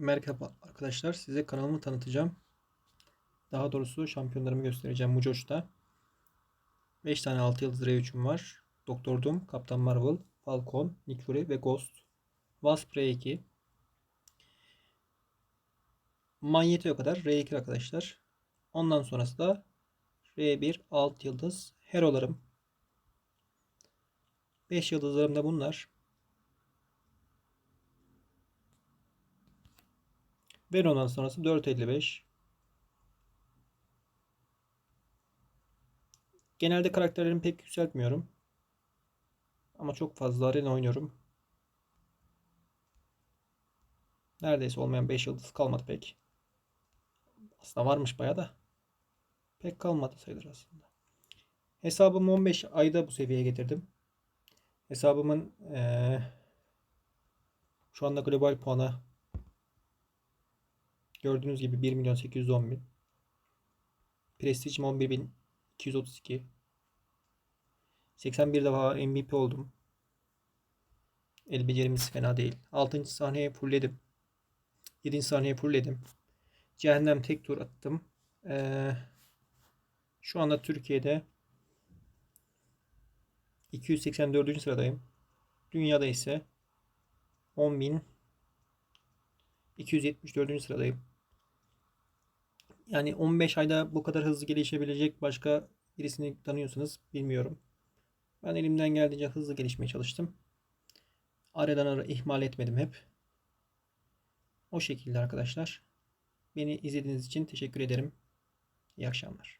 Merhaba arkadaşlar. Size kanalımı tanıtacağım. Daha doğrusu şampiyonlarımı göstereceğim Mujoş'ta. 5 tane 6 yıldız R3'üm var. Doktor Doom, Kaptan Marvel, Falcon, Nick Fury ve Ghost. Wasp R2. Manyeti o kadar. R2 arkadaşlar. Ondan sonrası da R1 6 yıldız herolarım. 5 yıldızlarım da bunlar. Ver ondan sonrası 4.55. Genelde karakterlerimi pek yükseltmiyorum. Ama çok fazla arena oynuyorum. Neredeyse olmayan 5 yıldız kalmadı pek. Aslında varmış bayağı da. Pek kalmadı sayılır aslında. Hesabımı 15 ayda bu seviyeye getirdim. Hesabımın eee, şu anda global puanı Gördüğünüz gibi 1 milyon 810 bin. Prestijim 11.232. 81 defa MVP oldum. El becerimiz fena değil. 6. sahneye fullledim. 7. sahneye fullledim. Cehennem tek tur attım. Ee, şu anda Türkiye'de 284. sıradayım. Dünyada ise 10.274. sıradayım. Yani 15 ayda bu kadar hızlı gelişebilecek başka birisini tanıyorsanız bilmiyorum. Ben elimden geldiğince hızlı gelişmeye çalıştım. Aradan ara ihmal etmedim hep. O şekilde arkadaşlar. Beni izlediğiniz için teşekkür ederim. İyi akşamlar.